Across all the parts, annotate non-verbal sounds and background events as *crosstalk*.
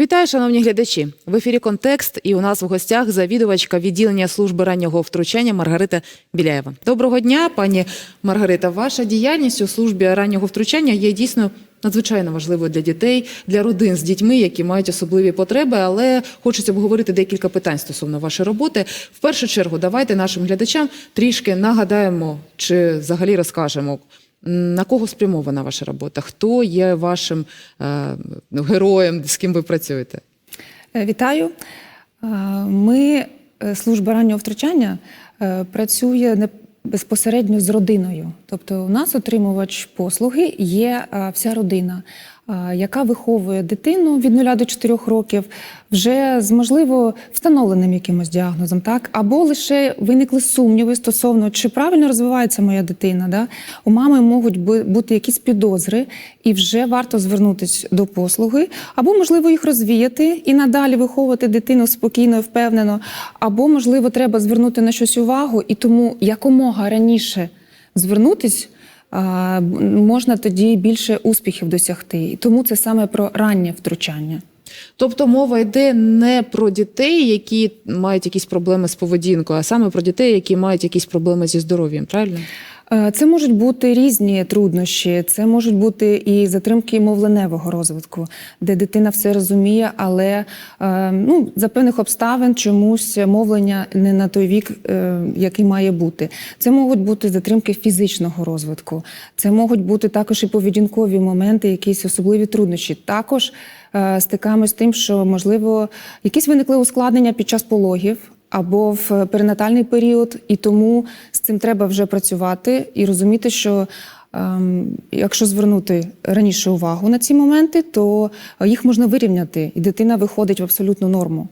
Вітаю, шановні глядачі. В ефірі Контекст і у нас в гостях завідувачка відділення служби раннього втручання Маргарита Біляєва. Доброго дня, пані Маргарита. Ваша діяльність у службі раннього втручання є дійсно надзвичайно важливою для дітей, для родин з дітьми, які мають особливі потреби. Але хочеться обговорити декілька питань стосовно вашої роботи. В першу чергу, давайте нашим глядачам трішки нагадаємо чи взагалі розкажемо. На кого спрямована ваша робота? Хто є вашим е, ну, героєм, з ким ви працюєте? Е, Вітаю. Е, Ми, служба раннього втручання, працює безпосередньо з родиною. Тобто, у нас отримувач послуги є вся родина, яка виховує дитину від 0 до 4 років вже з можливо встановленим якимось діагнозом, так або лише виникли сумніви стосовно чи правильно розвивається моя дитина. Да? У мами можуть бу- бути якісь підозри, і вже варто звернутися до послуги, або можливо їх розвіяти і надалі виховувати дитину спокійно, впевнено, або можливо треба звернути на щось увагу, і тому якомога раніше звернутись. Можна тоді більше успіхів досягти, і тому це саме про раннє втручання. Тобто мова йде не про дітей, які мають якісь проблеми з поведінкою, а саме про дітей, які мають якісь проблеми зі здоров'ям, правильно? Е, Це можуть бути різні труднощі, це можуть бути і затримки мовленевого розвитку, де дитина все розуміє, але е, ну, за певних обставин чомусь мовлення не на той вік, е, який має бути. Це можуть бути затримки фізичного розвитку, це можуть бути також і поведінкові моменти, якісь особливі труднощі. Також стикаємось з тим, що можливо якісь виникли ускладнення під час пологів або в перинатальний період, і тому з цим треба вже працювати і розуміти, що ем, якщо звернути раніше увагу на ці моменти, то їх можна вирівняти, і дитина виходить в абсолютну норму.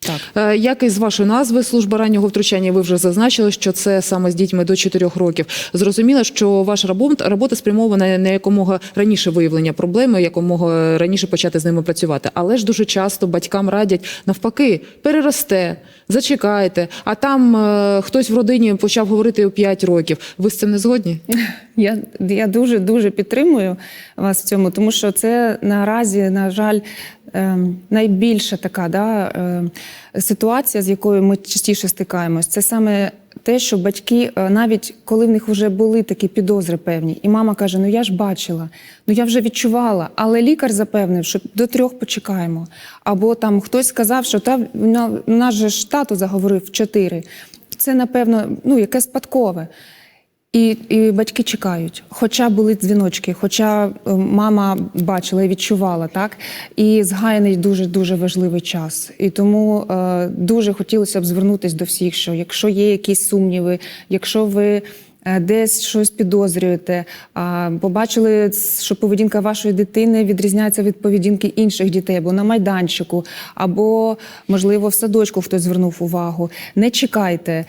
Так. Е, Як із вашої назви служба раннього втручання, ви вже зазначили, що це саме з дітьми до 4 років. Зрозуміло, що ваша робота, робота спрямована на якомога раніше виявлення проблеми, якомога раніше почати з ними працювати. Але ж дуже часто батькам радять навпаки, переросте, зачекайте. А там е, хтось в родині почав говорити у 5 років. Ви з цим не згодні? *laughs* Я, я дуже дуже підтримую вас в цьому, тому що це наразі, на жаль, найбільша така да, ем, ситуація, з якою ми частіше стикаємось. Це саме те, що батьки, е, навіть коли в них вже були такі підозри певні, і мама каже: Ну я ж бачила, ну я вже відчувала, але лікар запевнив, що до трьох почекаємо. Або там хтось сказав, що та на- наш же ж тато заговорив чотири. Це, напевно, ну, яке спадкове. І, і батьки чекають, хоча були дзвіночки, хоча е, мама бачила і відчувала, так і згаяний дуже дуже важливий час. І тому е, дуже хотілося б звернутися до всіх, що якщо є якісь сумніви, якщо ви е, десь щось підозрюєте, а побачили, що поведінка вашої дитини відрізняється від поведінки інших дітей, або на майданчику, або можливо в садочку хтось звернув увагу. Не чекайте.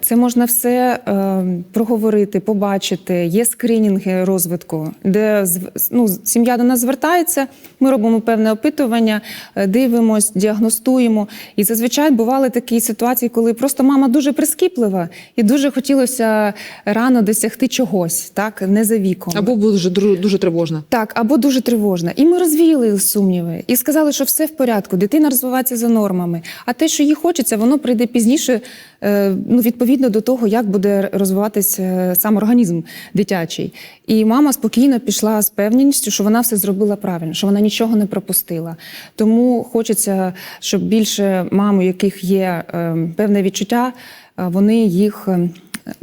Це можна все е, проговорити, побачити. Є скринінги розвитку, де ну, сім'я до нас звертається. Ми робимо певне опитування, е, дивимось, діагностуємо. І зазвичай бували такі ситуації, коли просто мама дуже прискіплива і дуже хотілося рано досягти чогось, так не за віком. Або дуже дуже тривожно. Так, або дуже тривожна. І ми розвіяли сумніви і сказали, що все в порядку, дитина розвивається за нормами. А те, що їй хочеться, воно прийде пізніше, ну відповідно до того, як буде розвиватися е, сам організм дитячий. І мама спокійно пішла з певністю, що вона все зробила правильно, що вона нічого не пропустила. Тому хочеться, щоб більше мам, у яких є е, певне відчуття, е, вони їх.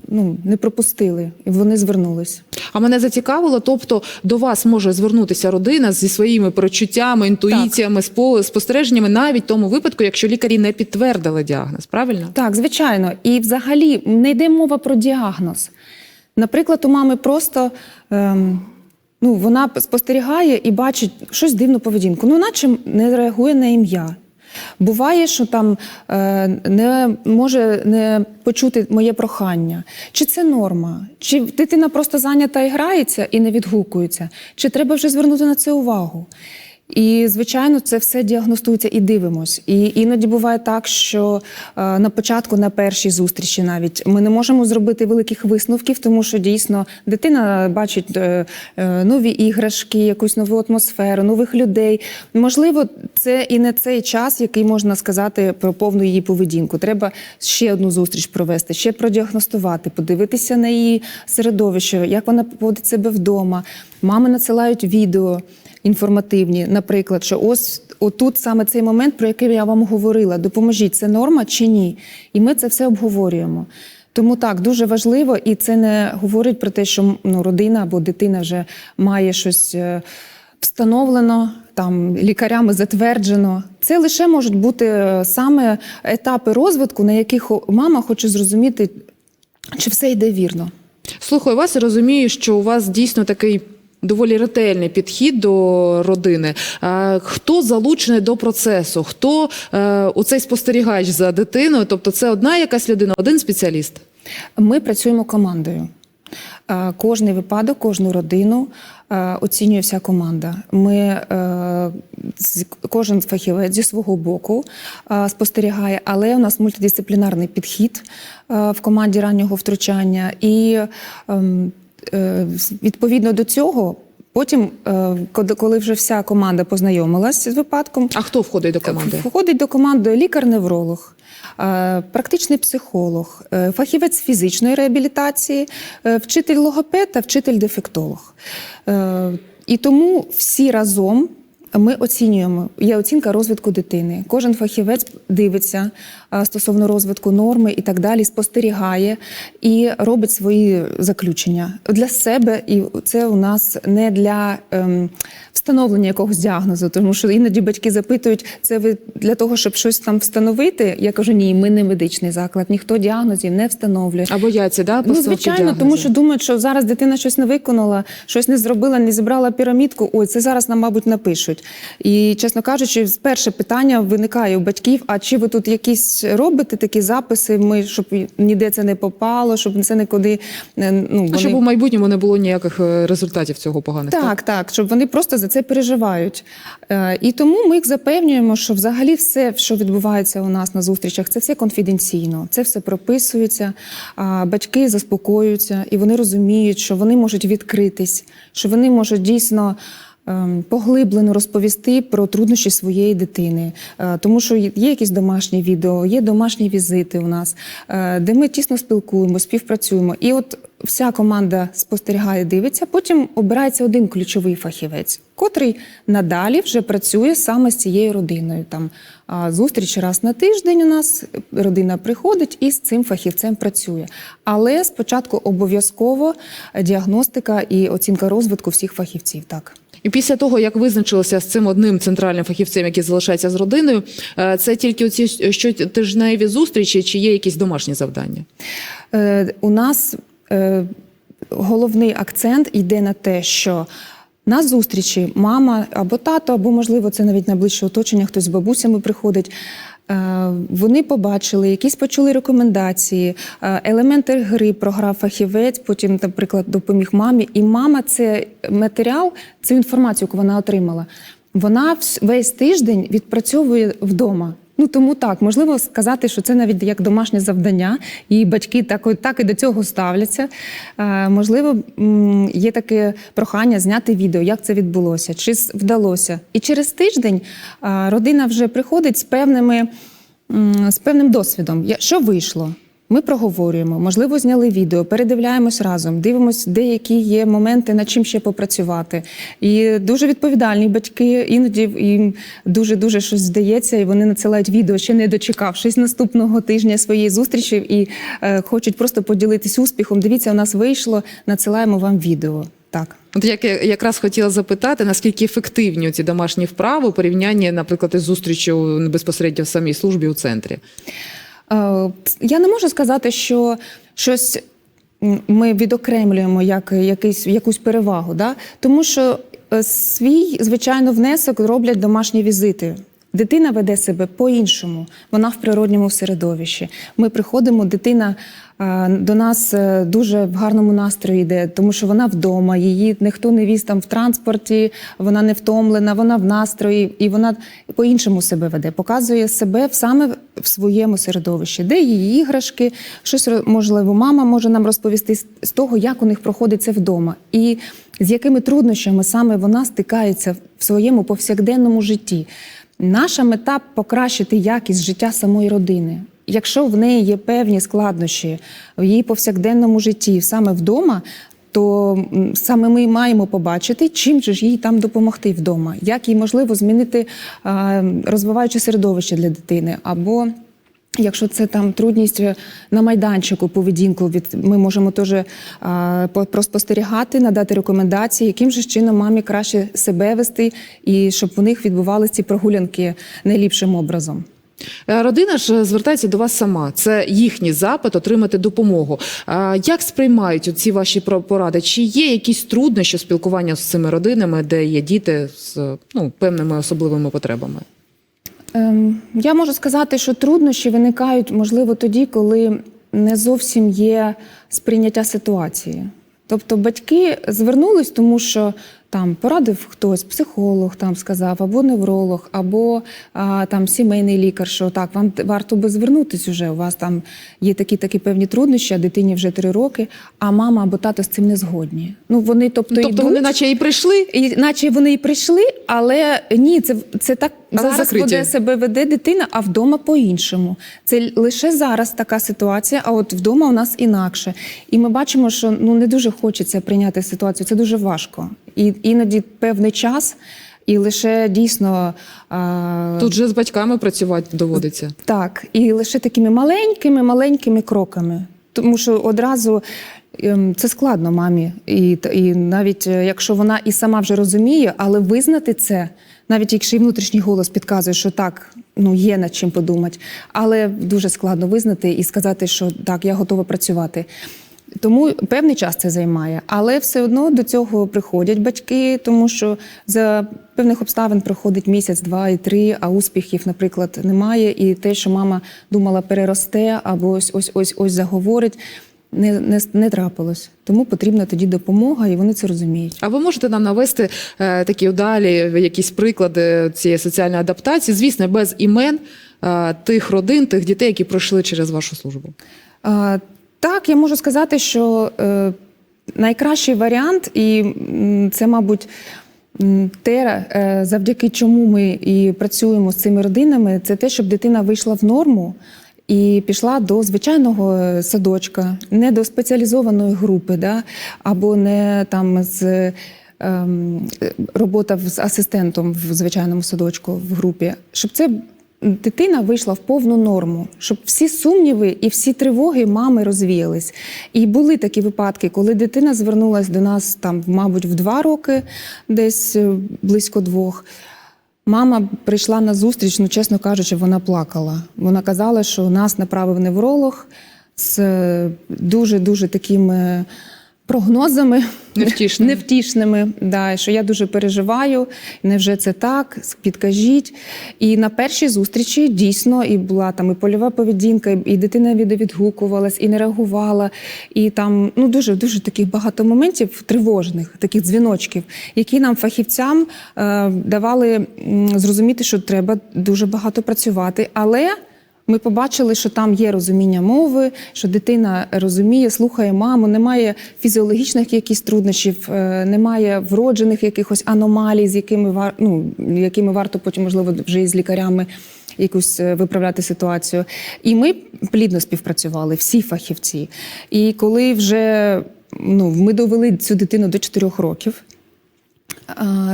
Ну, не пропустили, і вони звернулись. А мене зацікавило, тобто до вас може звернутися родина зі своїми перечуттями, інтуїціями, спо- спостереженнями, навіть в тому випадку, якщо лікарі не підтвердили діагноз, правильно? Так, звичайно. І взагалі не йде мова про діагноз. Наприклад, у мами просто ем, ну, вона спостерігає і бачить щось дивну поведінку, ну, наче не реагує на ім'я. Буває, що там е, не може не почути моє прохання. Чи це норма? Чи дитина просто зайнята і грається і не відгукується? Чи треба вже звернути на це увагу? І, звичайно, це все діагностується і дивимось. І іноді буває так, що е, на початку, на першій зустрічі, навіть ми не можемо зробити великих висновків, тому що дійсно дитина бачить е, е, нові іграшки, якусь нову атмосферу, нових людей. Можливо, це і не цей час, який можна сказати про повну її поведінку. Треба ще одну зустріч провести, ще продіагностувати, подивитися на її середовище, як вона поводить себе вдома. Мами надсилають відео інформативні, наприклад, що ось отут саме цей момент, про який я вам говорила. Допоможіть, це норма чи ні? І ми це все обговорюємо. Тому так дуже важливо, і це не говорить про те, що ну, родина або дитина вже має щось е, встановлено, там лікарями затверджено. Це лише можуть бути е, саме етапи розвитку, на яких мама хоче зрозуміти, чи все йде вірно. Слухаю вас і розумію, що у вас дійсно такий. Доволі ретельний підхід до родини. Хто залучений до процесу? Хто е, у цей спостерігач за дитиною? Тобто, це одна якась людина, один спеціаліст? Ми працюємо командою. Е, Кожний випадок, кожну родину е, оцінює вся команда. Ми кожен фахівець зі свого боку спостерігає, але у нас мультидисциплінарний підхід в команді раннього втручання, і ем, відповідно до цього. Потім, е, коли- вже вся команда познайомилася з випадком, А хто входить до команди? Входить до команди лікар-невролог, е, практичний психолог, е, фахівець фізичної реабілітації, е, вчитель логопед та вчитель дефектолог. Е, І тому всі разом. Ми оцінюємо, є оцінка розвитку дитини. Кожен фахівець дивиться е, стосовно розвитку норми і так далі, спостерігає і робить свої заключення для себе. І це у нас не для ем, встановлення якогось діагнозу, тому що іноді батьки запитують, це ви для того, щоб щось там встановити. Я кажу, ні, ми не медичний заклад, ніхто діагнозів не встановлює. А бояться, да, Ну, звичайно, діагнозу? тому що думають, що зараз дитина щось не виконала, щось не зробила, не зібрала пірамідку. Ой, це зараз нам, мабуть, напишуть. І, чесно кажучи, перше питання виникає у батьків: а чи ви тут якісь робите такі записи? Ми щоб ніде це не попало, щоб це нікуди е, ну А вони... щоб у майбутньому не було ніяких е, результатів цього поганих. Так, так, щоб вони просто за це переживають. Е, І тому ми їх запевнюємо, що взагалі все, що відбувається у нас на зустрічах, це все конфіденційно, це все прописується. Батьки заспокоюються і вони розуміють, що вони можуть відкритись, що вони можуть дійсно. Ем, Поглиблено розповісти про труднощі своєї дитини, Е, тому що є якісь домашні відео, є домашні візити у нас, е, де ми тісно спілкуємо, співпрацюємо. І от вся команда спостерігає, дивиться. Потім обирається один ключовий фахівець, котрий надалі вже працює саме з цією родиною. Там зустріч раз на тиждень у нас родина приходить і з цим фахівцем працює. Але спочатку обов'язково діагностика і оцінка розвитку всіх фахівців. Так. І після того, як визначилися з цим одним центральним фахівцем, який залишається з родиною, е, це тільки оці щотижневі зустрічі, чи є якісь домашні завдання? Е, у нас е, головний акцент йде на те, що на зустрічі мама або тато, або, можливо, це навіть найближче оточення, хтось з бабусями приходить. Е, Вони побачили, якісь почули рекомендації, е, елементи гри програв фахівець, потім, наприклад, допоміг мамі. І мама це матеріал, цю інформацію, яку вона отримала, вона весь тиждень відпрацьовує вдома. Ну тому так можливо сказати, що це навіть як домашнє завдання, і батьки так, так і до цього ставляться. Е, можливо, є таке прохання зняти відео, як це відбулося, чи вдалося. І через тиждень е, родина вже приходить з певними з певним досвідом. Що вийшло? Ми проговорюємо, можливо, зняли відео, передивляємось разом, дивимося, деякі є моменти, над чим ще попрацювати. І дуже відповідальні батьки, іноді їм дуже дуже щось здається, і вони надсилають відео, ще не дочекавшись наступного тижня своєї зустрічі, і е, хочуть просто поділитись успіхом. Дивіться, у нас вийшло, надсилаємо вам відео. Так. От як я якраз хотіла запитати, наскільки ефективні ці домашні вправи у порівнянні, наприклад, із зустрічю безпосередньо в самій службі у центрі? Е, Я не можу сказати, що щось ми відокремлюємо як якийсь, якусь перевагу, да? тому що е, свій, звичайно, внесок роблять домашні візити. Дитина веде себе по-іншому, вона в природньому середовищі. Ми приходимо, дитина до нас е, дуже в гарному настрої йде, тому що вона вдома, її ніхто не віз там в транспорті, вона не втомлена, вона в настрої, і вона по-іншому себе веде, показує себе саме в своєму середовищі, де її іграшки, щось можливо, мама може нам розповісти з того, як у них проходить це вдома, і з якими труднощами саме вона стикається в своєму повсякденному житті. Наша мета покращити якість життя самої родини. Якщо в неї є певні складнощі в її повсякденному житті, саме вдома, то саме ми маємо побачити, чим же ж їй там допомогти вдома, як їй можливо змінити розвиваюче середовище для дитини, або Якщо це там трудність е, на майданчику, поведінку, від ми можемо теж проспостерігати, надати рекомендації, яким же чином мамі краще себе вести, і щоб у них відбувалися ці прогулянки найліпшим образом. Е, Родина ж звертається до вас сама. Це їхній запит отримати допомогу. Як сприймають ці ваші поради? Чи є якісь труднощі спілкування з цими родинами, де є діти з ну, певними особливими потребами? Ем, я можу сказати, що труднощі виникають, можливо, тоді, коли не зовсім є сприйняття ситуації. Тобто батьки звернулись, тому що там порадив хтось, психолог там сказав, або невролог, або а, там сімейний лікар, що так, вам варто би звернутись уже. У вас там є такі такі певні труднощі, а дитині вже три роки, а мама або тато з цим не згодні. Ну вони, тобто, тобто йдуть, вони наче і прийшли, і наче вони і прийшли, але ні, це, це так Але зараз закриті. веде себе веде дитина, а вдома по-іншому. Це лише зараз така ситуація, а от вдома у нас інакше. І ми бачимо, що ну не дуже хочеться прийняти ситуацію. Це дуже важко. І іноді певний час, і лише дійсно тут же з батьками працювати доводиться. так, і лише такими маленькими, маленькими кроками. Тому що одразу ем, це складно мамі. І, і навіть е, якщо вона і сама вже розуміє, але визнати це, навіть якщо і внутрішній голос підказує, що так, ну є над чим подумати, але дуже складно визнати і сказати, що так, я готова працювати. Тому певний час це займає, але все одно до цього приходять батьки, тому що за певних обставин проходить місяць, два і три, а успіхів, наприклад, немає. І те, що мама думала, переросте або ось ось ось ось заговорить, не, не, не трапилось. Тому потрібна тоді допомога, і вони це розуміють. А ви можете нам навести е, такі далі якісь приклади цієї соціальної адаптації, звісно, без імен е, тих родин, тих дітей, які пройшли через вашу службу. А, так, я можу сказати, що е, найкращий варіант, і це, мабуть, те, е, завдяки чому ми і працюємо з цими родинами, це те, щоб дитина вийшла в норму. І пішла до звичайного е, садочка, не до спеціалізованої групи, да? або не там з ем, робота з асистентом в звичайному садочку в групі, щоб це дитина вийшла в повну норму, щоб всі сумніви і всі тривоги мами розвіялись. І були такі випадки, коли дитина звернулася до нас там, мабуть, в два роки, десь е, близько двох. Мама прийшла на зустріч, ну чесно кажучи, вона плакала. Вона казала, що нас направив невролог з дуже дуже такими прогнозами Невтішними. невтішними. Да, що я дуже переживаю. Невже це так? Підкажіть. І на першій зустрічі дійсно і була там і польова поведінка, і- дитина відгукувалась, і не реагувала. І там ну дуже дуже таких багато моментів тривожних, таких дзвіночків, які нам фахівцям е, давали зрозуміти, що треба дуже багато працювати. Але ми побачили, що там є розуміння мови, що дитина розуміє, слухає маму, немає фізіологічних якихось труднощів, е, немає вроджених якихось аномалій, з якими вар, ну, якими варто потім, можливо, вже із лікарями якусь е, виправляти ситуацію. І ми плідно співпрацювали, всі фахівці. І коли вже ну, ми довели цю дитину до 4 років.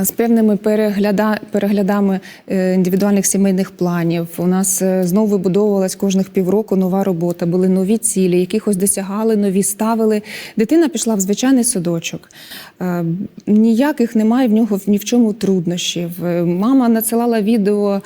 З певними перегляда, переглядами е, індивідуальних сімейних планів у нас е, знову вибудовувалась кожних півроку нова робота, були нові цілі, якихось досягали, нові ставили. Дитина пішла в звичайний садочок. Ніяких немає в нього ні в чому труднощів. Е, Мама надсилала відео.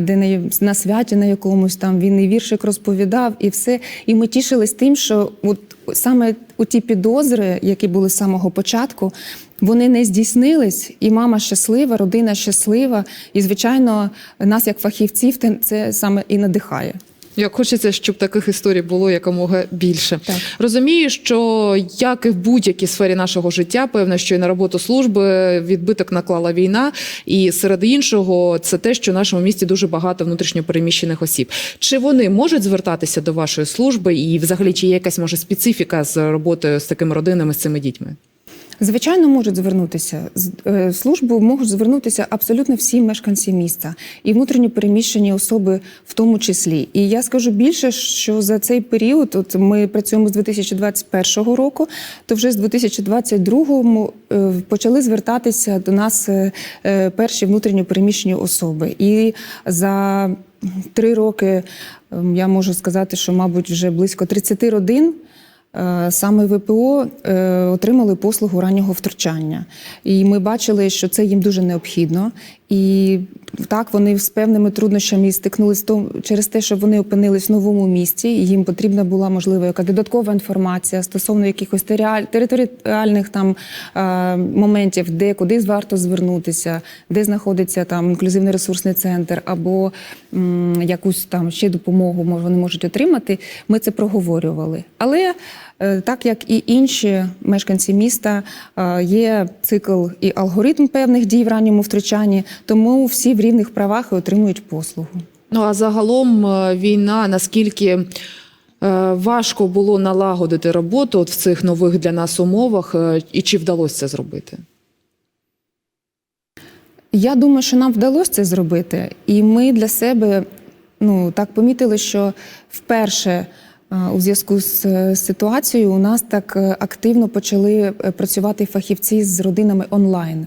Де на святі на якомусь там він і віршик розповідав, і все. І ми тішились тим, що от саме у ті підозри, які були з самого початку, вони не здійснились, і мама щаслива, родина щаслива. І, звичайно, нас, як фахівців, це саме і надихає. Як хочеться, щоб таких історій було якомога більше. Так. Розумію, що як і в будь-якій сфері нашого життя, певно, що і на роботу служби відбиток наклала війна, і серед іншого, це те, що в нашому місті дуже багато внутрішньопереміщених осіб. Чи вони можуть звертатися до вашої служби, і взагалі чи є якась може специфіка з роботою з такими родинами, з цими дітьми? Звичайно, можуть звернутися З- е, службу, можуть звернутися абсолютно всі мешканці міста і внутрішньо переміщені особи в тому числі. І я скажу більше, що за цей період, от ми працюємо з 2021 року, то вже з 2022 е, почали звертатися до нас е, перші внутрішньо переміщені особи. І за три роки ем, я можу сказати, що, мабуть, вже близько 30 родин. Е, Саме ВПО е, отримали послугу раннього втручання, і ми бачили, що це їм дуже необхідно. І так вони з певними труднощами стикнулися том- через те, що вони опинились в новому місті. і Їм потрібна була можливо яка додаткова інформація стосовно якихось територіальних там е, моментів, де куди варто звернутися, де знаходиться там інклюзивний ресурсний центр, або м, якусь там ще допомогу мож- вони можуть отримати. Ми це проговорювали. Але так як і інші мешканці міста, е, є цикл і алгоритм певних дій в ранньому втручанні, тому всі в рівних правах і отримують послугу. Ну а загалом е, війна наскільки е, важко було налагодити роботу от в цих нових для нас умовах, е, і чи вдалося це зробити? Я думаю, що нам вдалося це зробити, і ми для себе ну так помітили, що вперше е, у зв'язку з е, ситуацією у нас так е, активно почали е, працювати фахівці з родинами онлайн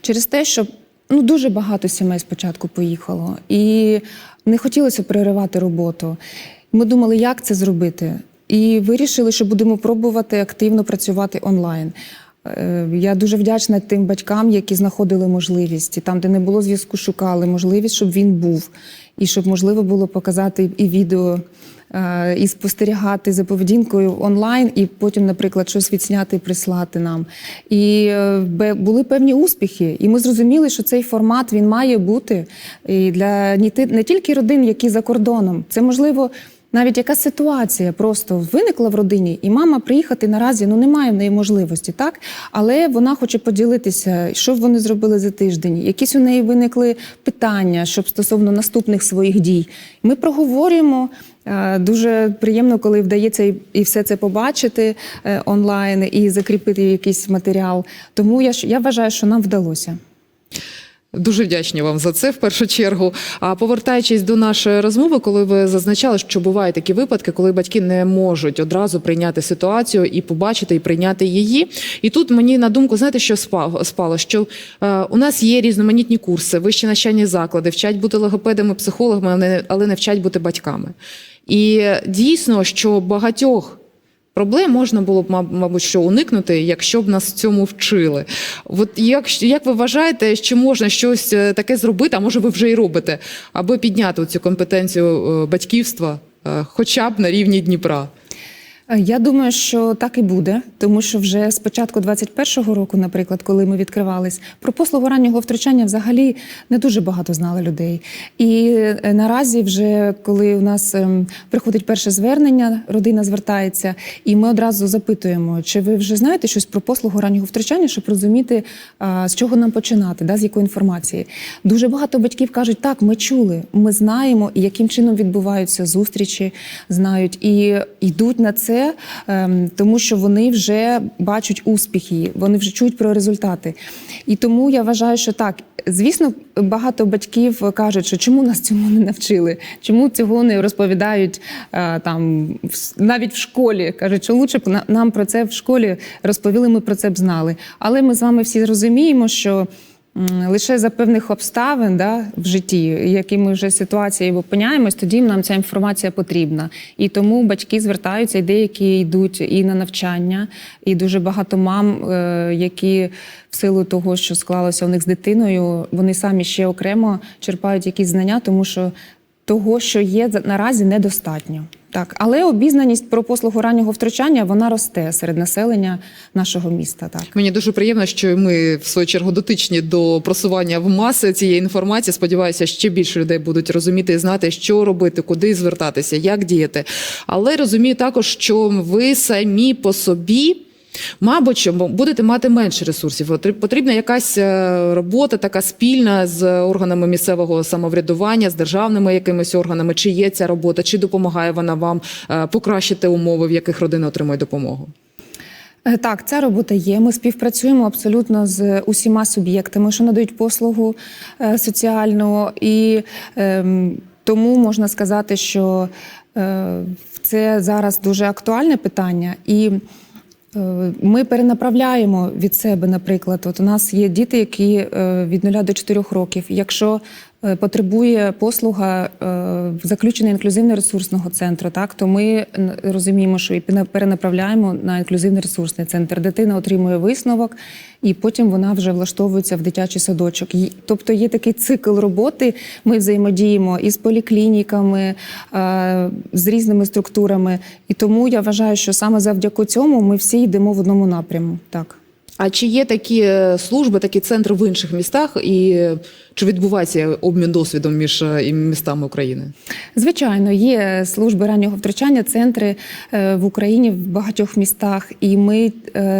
через те, що ну дуже багато сімей спочатку поїхало, і не хотілося переривати роботу. Ми думали, як це зробити, і вирішили, що будемо пробувати активно працювати онлайн. Я дуже вдячна тим батькам, які знаходили можливість, і там, де не було зв'язку, шукали можливість, щоб він був, і щоб можливо було показати і відео, і спостерігати за поведінкою онлайн, і потім, наприклад, щось відсняти і прислати нам. І е, були певні успіхи. І ми зрозуміли, що цей формат він має бути і для не тільки родин, які за кордоном. Це можливо. Навіть яка ситуація просто виникла в родині, і мама приїхати наразі ну немає в неї можливості, так але вона хоче поділитися, що вони зробили за тиждень, якісь у неї виникли питання, щоб стосовно наступних своїх дій. Ми проговорюємо. Е, Дуже приємно, коли вдається і- все це побачити е, онлайн і закріпити якийсь матеріал. Тому я я вважаю, що нам вдалося. Дуже вдячні вам за це в першу чергу. А повертаючись до нашої розмови, коли ви зазначали, що бувають такі випадки, коли батьки не можуть одразу прийняти ситуацію і побачити і прийняти її. І тут мені на думку, знаєте, що спало? Що е, у нас є різноманітні курси, вищі навчальні заклади, вчать бути логопедами, психологами, але не вчать бути батьками. І дійсно, що багатьох Проблем можна було б, маб- мабуть, що уникнути, якщо б нас цьому вчили. От як, як ви вважаєте, чи можна щось е, таке зробити, а може ви вже і робите, аби підняти цю компетенцію е, батьківства, е, хоча б на рівні Дніпра? Е, Я думаю, що так і буде, тому що вже з початку 21-го року, наприклад, коли ми відкривались, про послугу раннього втручання взагалі не дуже багато знали людей. І е, наразі, вже коли у нас ем, приходить перше звернення, родина звертається, і ми одразу запитуємо, чи ви вже знаєте щось про послугу раннього втручання, щоб розуміти, з чого нам починати, да, з якої інформації. Дуже багато батьків кажуть, так, ми чули, ми знаємо, і яким чином відбуваються зустрічі, знають і йдуть на це, ем, тому що вони вже бачать успіхи, вони вже чують про результати. І тому я вважаю, що так. Звісно, багато батьків кажуть, що чому нас цьому не навчили, чому цього не розповідають е, там навіть в школі. кажуть, що лучше б на- нам про це в школі розповіли, ми про це б знали. Але ми з вами всі розуміємо, що лише за певних обставин да, в житті, які ми вже ситуації опиняємось, тоді нам ця інформація потрібна. І тому батьки звертаються, і деякі йдуть і на навчання, і дуже багато мам, е, які в силу того, що склалося у них з дитиною, вони самі ще окремо черпають якісь знання, тому що того, що є наразі недостатньо. Так, але обізнаність про послугу раннього втручання вона росте серед населення нашого міста. Так. Мені дуже приємно, що ми в свою чергу дотичні до просування в маси цієї інформації. Сподіваюся, ще більше людей будуть розуміти і знати, що робити, куди звертатися, як діяти. Але розумію також, що ви самі по собі. Мабуть, будете мати менше ресурсів. Потрібна якась е, робота, така спільна з органами місцевого самоврядування, з державними якимись органами. Чи є ця робота, чи допомагає вона вам е, покращити умови, в яких родина отримує допомогу? Е, Так, ця робота є. Ми співпрацюємо абсолютно з усіма суб'єктами, що надають послугу соціальну, і ем, тому можна сказати, що е, це зараз дуже актуальне питання. І ми перенаправляємо від себе, наприклад, от у нас є діти, які е, від 0 до 4 років. Якщо е, потребує послуга е, заключення інклюзивно-ресурсного центру, так то ми розуміємо, що і перенаправляємо на інклюзивний ресурсний центр. Дитина отримує висновок, і потім вона вже влаштовується в дитячий садочок. Тобто є такий цикл роботи. Ми взаємодіємо із поліклініками, е, з різними структурами. І тому я вважаю, що саме завдяки цьому ми всі йдемо в одному напряму. Так. А чи є такі е, служби, такі центри в інших містах, і е, чи відбувається обмін досвідом між е, містами України? Звичайно, є служби раннього втручання, центри в Україні в багатьох містах, і ми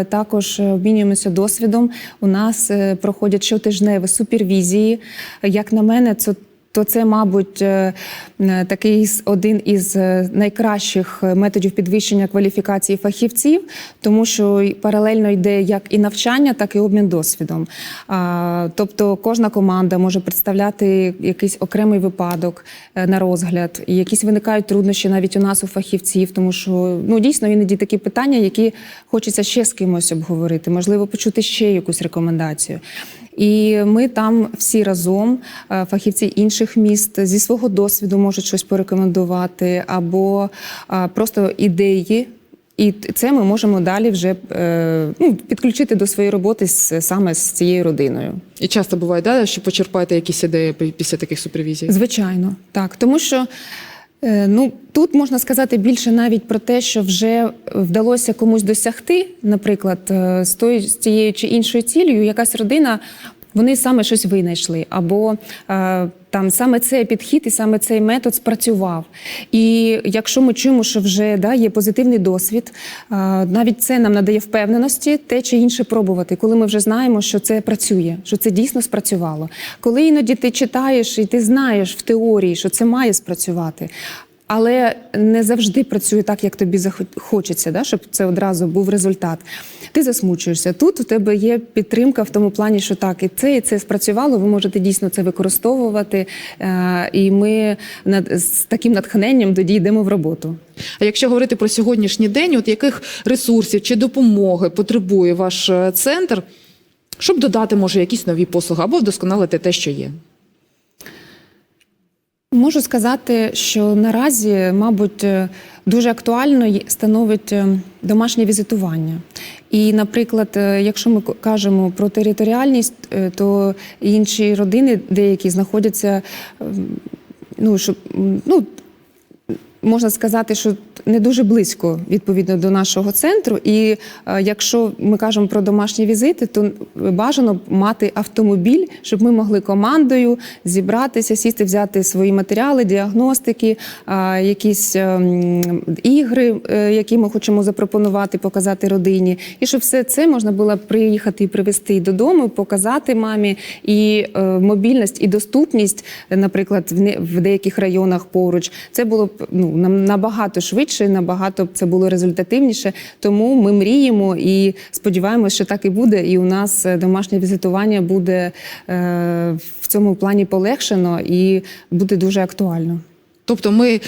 також обмінюємося досвідом. У нас проходять щотижневі супервізії. Як на мене, це то це, мабуть, е, е, такий один із е, найкращих методів підвищення кваліфікації фахівців, тому що паралельно йде як і навчання, так і обмін досвідом. Тобто кожна команда може представляти якийсь окремий випадок на розгляд, і якісь виникають труднощі навіть у нас, у фахівців, тому що ну дійсно іноді такі питання, які хочеться ще з кимось обговорити, можливо, почути ще якусь рекомендацію. І ми там всі разом, е, фахівці інших міст, зі свого досвіду можуть щось порекомендувати, або е, просто ідеї. І це ми можемо далі вже е, ну, підключити до своєї роботи з, саме з цією родиною. І часто буває, да, що почерпаєте якісь ідеї після таких супервізій? Звичайно, так. Тому що ну, тут можна сказати більше навіть про те, що вже вдалося комусь досягти, наприклад, е, з тою з цією чи іншою цілею, якась родина. Вони саме щось винайшли, або е, там саме цей підхід і саме цей метод спрацював. І якщо ми чуємо, що вже да, є позитивний досвід, е, навіть це нам надає впевненості те чи інше пробувати, коли ми вже знаємо, що це працює, що це дійсно спрацювало. Коли іноді ти читаєш і ти знаєш в теорії, що це має спрацювати. Але не завжди працює так, як тобі хочеться, да, щоб це одразу був результат. Ти засмучуєшся. Тут у тебе є підтримка в тому плані, що так, і це, і це спрацювало. Ви можете дійсно це використовувати. Е, І ми над з таким натхненням тоді йдемо в роботу. А якщо говорити про сьогоднішній день, от яких ресурсів чи допомоги потребує ваш е, центр, щоб додати, може, якісь нові послуги або вдосконалити те, що є? Можу сказати, що наразі, мабуть, е, дуже актуально становить е, домашнє візитування. І, наприклад, е, якщо ми кажемо про територіальність, то інші родини деякі знаходяться ем, ну, щоб, ну, можна сказати, що не дуже близько відповідно до нашого центру. І е, якщо ми кажемо про домашні візити, то бажано мати автомобіль, щоб ми могли командою зібратися, сісти, взяти свої матеріали, діагностики, е, якісь е, ігри, які ми хочемо запропонувати, показати родині, і щоб все це можна було приїхати і привезти додому, показати мамі. І мобільність і доступність, наприклад, в, не, в деяких районах поруч, це було б ну нам набагато швидше, набагато це було результативніше. Тому ми мріємо і сподіваємося, що так і буде. І у нас е, домашнє візитування буде е, в цьому плані полегшено і буде дуже актуально. Тобто ми е,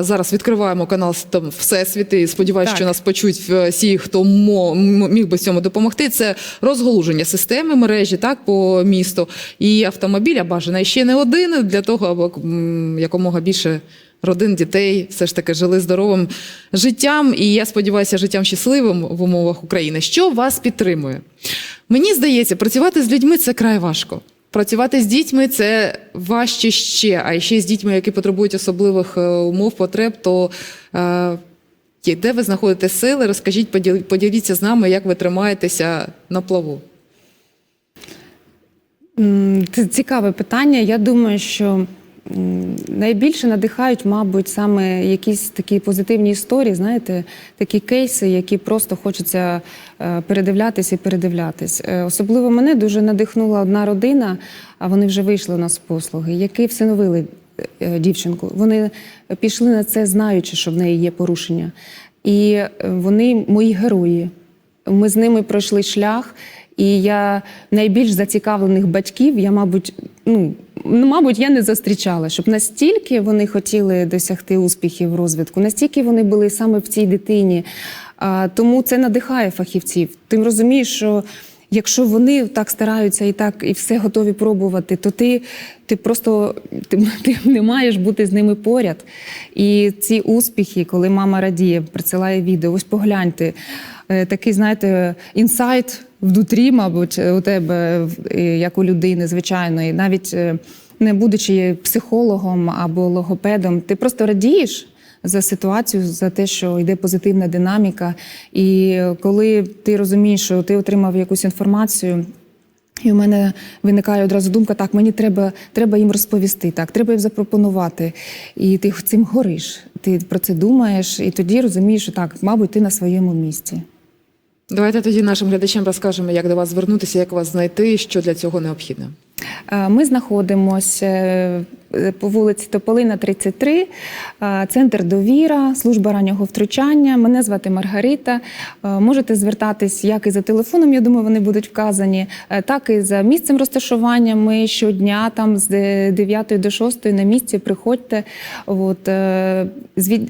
зараз відкриваємо канал там Всесвіт і сподіваюся, Так. що нас почують е, всі, хто міг би цьому допомогти. Це розголуження системи мережі так по місту і автомобіля бажано і ще не один для того, аби якомога більше. Родин, дітей все ж таки жили здоровим життям, і я сподіваюся, життям щасливим в умовах України. Що вас підтримує? Мені здається, працювати з людьми це край важко. працювати з дітьми це важче ще, а ще з дітьми, які потребують особливих е, умов, потреб, то е, де ви знаходите сили? Розкажіть, поділ- поділіться з нами, як ви тримаєтеся на плаву. Це цікаве питання. Я думаю, що найбільше надихають, мабуть, саме якісь такі позитивні історії, знаєте, такі кейси, які просто хочеться е, передивлятись і передивлятись. Е, Особливо мене дуже надихнула одна родина, а вони вже вийшли у нас з послуги, які всиновили е, дівчинку. Вони пішли на це, знаючи, що в неї є порушення. І вони мої герої. Ми з ними пройшли шлях, і я найбільш зацікавлених батьків, я, мабуть, ну, мабуть, я не зустрічала, щоб настільки вони хотіли досягти успіхів в розвитку, настільки вони були саме в цій дитині. Тому це надихає фахівців. Ти розумієш, що якщо вони так стараються і так і все готові пробувати, то ти, ти просто ти, ти не маєш бути з ними поряд. І ці успіхи, коли мама радіє, присилає відео, ось погляньте. Е, Такий, знаєте, інсайт внутрі, мабуть, у тебе, як у людини звичайної, навіть е, не будучи психологом або логопедом, ти просто радієш за ситуацію, за те, що йде позитивна динаміка. І коли ти розумієш, що ти отримав якусь інформацію. І у мене виникає одразу думка: так, мені треба, треба їм розповісти, так, треба їм запропонувати. І ти цим гориш. Ти про це думаєш, і тоді розумієш, що так, мабуть, ти на своєму місці. Давайте тоді нашим глядачам розкажемо, як до вас звернутися, як вас знайти, що для цього необхідно. Е, Ми знаходимося е, по вулиці Тополина, 33, е, центр довіра, служба раннього втручання. Мене звати Маргарита. Можете звертатись як і за телефоном, я думаю, вони будуть вказані, так і за місцем розташування. Ми щодня там з 9 до 6 на місці приходьте. От,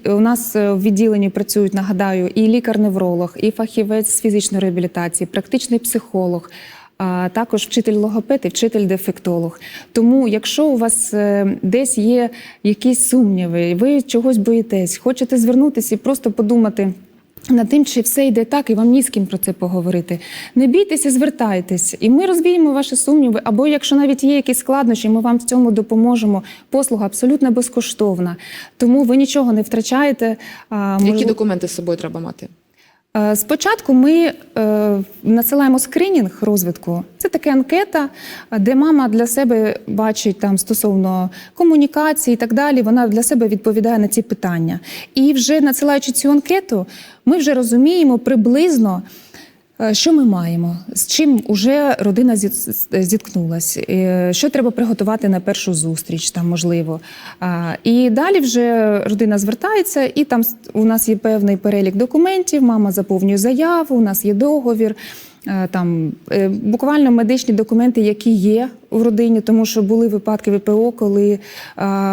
у нас в відділенні працюють, нагадаю, і лікар-невролог, і фахівець з фізичної реабілітації, практичний психолог а також вчитель логопед і вчитель дефектолог. Тому, якщо у вас е, десь є якісь сумніви, ви чогось боїтесь, хочете звернутися і просто подумати. Над тим, чи все йде так, і вам ні з ким про це поговорити. Не бійтеся, звертайтесь, і ми розвіємо ваші сумніви. Або якщо навіть є якісь складнощі, ми вам в цьому допоможемо. Послуга абсолютно безкоштовна. Тому ви нічого не втрачаєте. А, Які можливо- документи з собою треба мати? Е, Спочатку ми насилаємо надсилаємо скринінг розвитку. Це така анкета, е, де мама для себе бачить там стосовно комунікації і так далі. Вона для себе відповідає на ці питання. І вже надсилаючи цю анкету, ми вже розуміємо приблизно. Е, Що ми маємо? З чим уже родина зіт- зіткнулась? Що треба приготувати на першу зустріч, там можливо. І далі вже родина звертається, і там у нас є певний перелік документів. Мама заповнює заяву, у нас є договір. е, Там е, буквально медичні документи, які є в родині, тому що були випадки ВПО, коли е,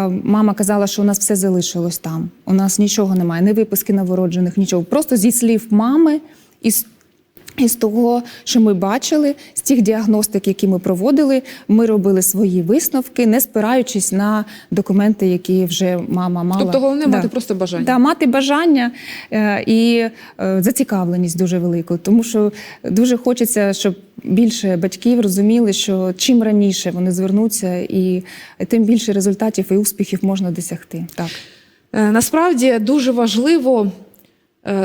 мама казала, що у нас все залишилось там. У нас нічого немає, не виписки новороджених, нічого. Просто зі слів мами і і з того, що ми бачили, з тих діагностик, які ми проводили, ми робили свої висновки, не спираючись на документи, які вже мама мала. Тобто головне мати просто бажання. Да, мати бажання е, і е, зацікавленість дуже велику, тому що дуже хочеться, щоб більше батьків розуміли, що чим раніше вони звернуться, і тим більше результатів і успіхів можна досягти. Так. Е, Насправді дуже важливо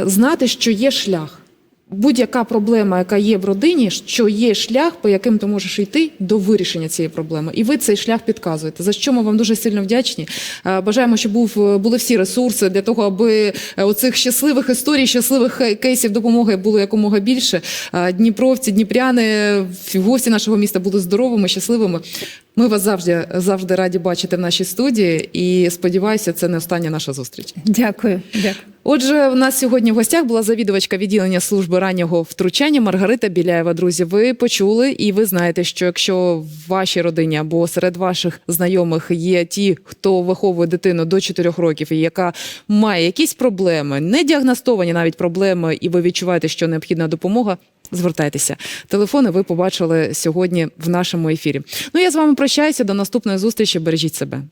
знати, що є шлях. Будь-яка проблема, яка є в родині, що є шлях, по яким ти можеш йти до вирішення цієї проблеми. І ви цей шлях підказуєте. За що ми вам дуже сильно вдячні. Е, Бажаємо, щоб був е, були всі ресурси для того, аби е, оцих щасливих історій, щасливих кейсів допомоги було якомога більше. Дніпровці, дніпряни, гості нашого міста були здоровими, щасливими. Ми вас завжди завжди раді бачити в нашій студії, і сподіваюся, це не остання наша зустріч. Дякую. Дякую. Отже, у нас сьогодні в гостях була завідувачка відділення служби раннього втручання Маргарита Біляєва. Друзі, ви почули, і ви знаєте, що якщо в вашій родині або серед ваших знайомих є ті, хто виховує дитину до 4 років, і яка має якісь проблеми, не діагностовані навіть проблеми, і ви відчуваєте, що необхідна допомога. Звертайтеся. Телефони ви побачили сьогодні в нашому ефірі. Ну я з вами прощаюся. До наступної зустрічі. Бережіть себе.